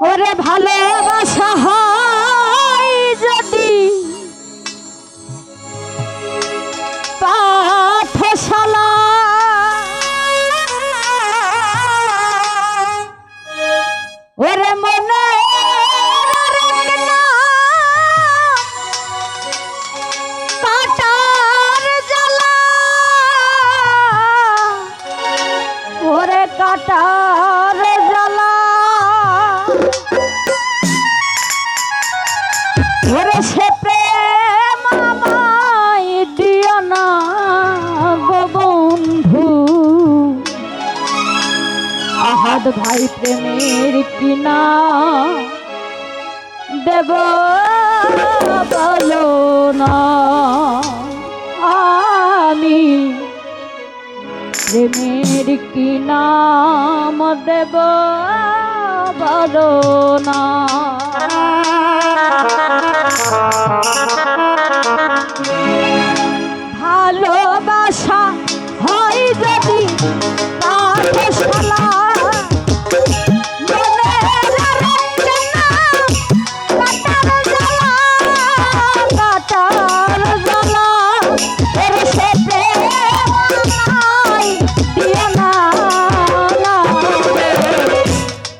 ওরে ভালোবাসা হয়। চাঁদ ভাই প্রেমের কিনা। দেব বলো না। আমি প্রেমের কি নাম দেব বলো না।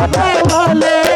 নাম